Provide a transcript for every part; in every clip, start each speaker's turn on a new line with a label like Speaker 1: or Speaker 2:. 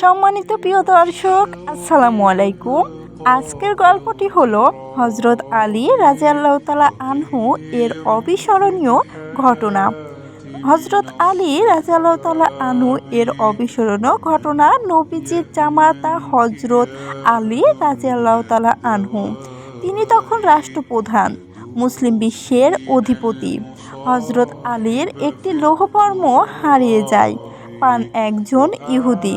Speaker 1: সম্মানিত প্রিয় দর্শক, আসসালামু আলাইকুম। আজকের গল্পটি হলো হজরত আলী রাজিয়াল্লাহ তালা আনহু এর অবিস্মরণীয় ঘটনা। হজরত আলী রাজিয়াল্লাহ তালা আনহু এর অবিস্মরণীয় ঘটনা নবীজির জামাতা হজরত আলী রাজিয়াল্লাহ তালা আনহু। তিনি তখন রাষ্ট্রপ্রধান, মুসলিম বিশ্বের অধিপতি। হজরত আলীর একটি লৌহকর্ম হারিয়ে যায়, পান একজন ইহুদি।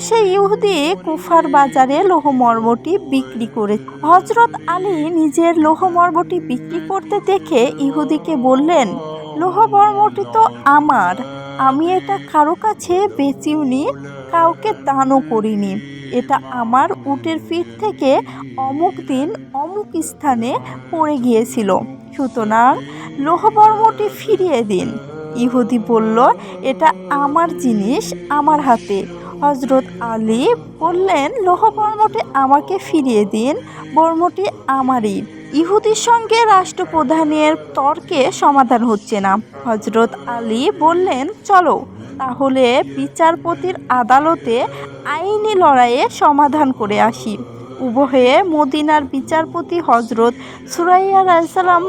Speaker 1: সেই ইহুদি কুফার বাজারে লোহমর্মটি বিক্রি করে। হজরত আলী নিজের লোহমর্মটি বিক্রি করতে দেখে ইহুদিকে বললেন, লোহমর্মটি তো আমার, আমি এটা কারও কাছে বেচিওনি, কাউকে দানও করিনি। এটা আমার উটের পিঠ থেকে অমুক দিন অমুক স্থানে পড়ে গিয়েছিল। সুতরাং লোহবর্মটি ফিরিয়ে দিন। ইহুদি বলল, এটা আমার জিনিস, আমার হাতে। হজরত আলী বললেন, লোহ বর্মটি আমাকে ফিরিয়ে দিন, বর্মটি আমারই। ইহুদির সঙ্গে রাষ্ট্রপ্রধানের তর্কে সমাধান হচ্ছে না। হজরত আলী বললেন, চলো, তাহলে বিচারপতির আদালতে আইনি লড়াইয়ে সমাধান করে আসি। উভয়ে মদিনার বিচারপতি হজরত সুরাইয়া রাজালাম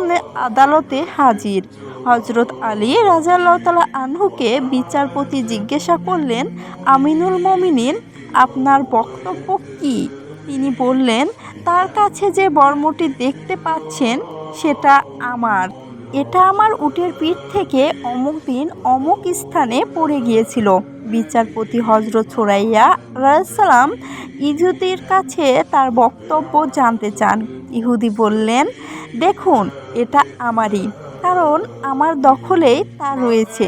Speaker 1: আদালতে হাজির। হজরত আলী রাজাল্লাহ তালা আনহুকে বিচারপতি জিজ্ঞাসা করলেন, আমিনুল মমিনিন, আপনার বক্তব্য কি? তিনি বললেন, তার কাছে যে বর্মটি দেখতে পাচ্ছেন, সেটা আমার। এটা আমার উটের পিঠ থেকে অমুক দিন অমুক স্থানে পড়ে গিয়েছিল। বিচারপতি হজরত সোরাইয়া রাজালাম ইহুদির কাছে তার বক্তব্য জানতে চান। ইহুদি বললেন, দেখুন, এটা আমারই, কারণ আমার দখলেই তা রয়েছে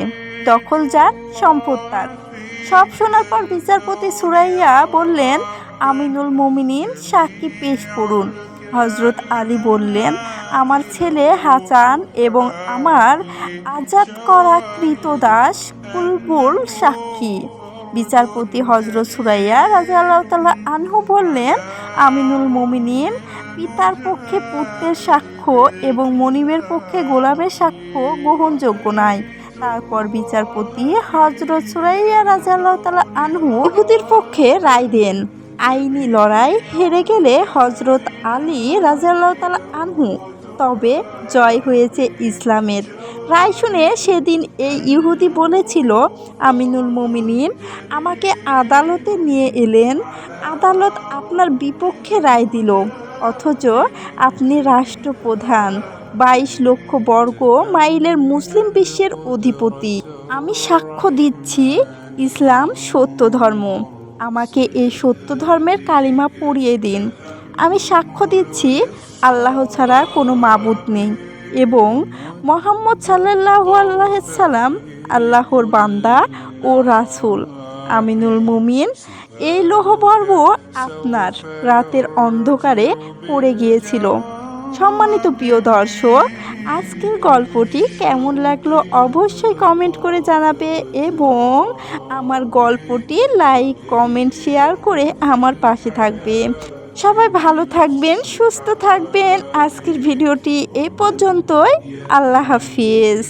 Speaker 1: দখল যার সম্পদ তার। সব শোনার পর বিচারপতি সুরাইয়া বললেন, আমিনুল মমিনিন সাক্ষী পেশ করুন। হজরত আলী বললেন, আমার ছেলে হাসান এবং আমার আজাদ করা কৃতদাস কুলবুল সাক্ষী। বিচারপতি হজরত সুরাইয়া রাজা আল্লাহ আনহু বললেন, আমিনুল মমিনিন, পিতার পক্ষে পুত্রের সাক্ষ্য এবং মনিবের পক্ষে গোলামের সাক্ষ্য গ্রহণযোগ্য নয় তারপর বিচারপতি হজরত সুরাইয়া রাজা আল্লাহ আনহু ইহুদির পক্ষে রায় দেন। আইনি লড়াই হেরে গেলে হজরত আলী রাজাল্লাহ তালা আনহু। তবে জয় হয়েছে ইসলামের। রায় শুনে সেদিন এই ইহুদি বলেছিল, আমিনুল মমিনিন, আমাকে আদালতে নিয়ে এলেন। আদালত আপনার বিপক্ষে রায় দিল, অথচ আপনি রাষ্ট্রপ্রধান। বাইশ লক্ষ বর্গ মাইলের মুসলিম বিশ্বের অধিপতি। আমি সাক্ষ্য দিচ্ছি, ইসলাম সত্য ধর্ম। আমাকে এই সত্য ধর্মের কালিমা পড়িয়ে দিন। আমি সাক্ষ্য দিচ্ছি, আল্লাহ ছাড়া কোনো মাবুদ নেই এবং মোহাম্মদ সাল্লাহ আল্লাহাল্লাম আল্লাহর বান্দা ও রাসুল। আমিনুল মুমিন, এই লোহবর্ব আপনার রাতের অন্ধকারে পড়ে গিয়েছিল। সম্মানিত প্রিয় দর্শক, আজকের গল্পটি কেমন লাগল অবশ্যই কমেন্ট করে জানাবে এবং আমার গল্পটি লাইক কমেন্ট শেয়ার করে আমার পাশে থাকবে। সবাই ভালো থাকবেন, সুস্থ থাকবেন। আজকের ভিডিওটি এ পর্যন্তই। আল্লাহ হাফিজ।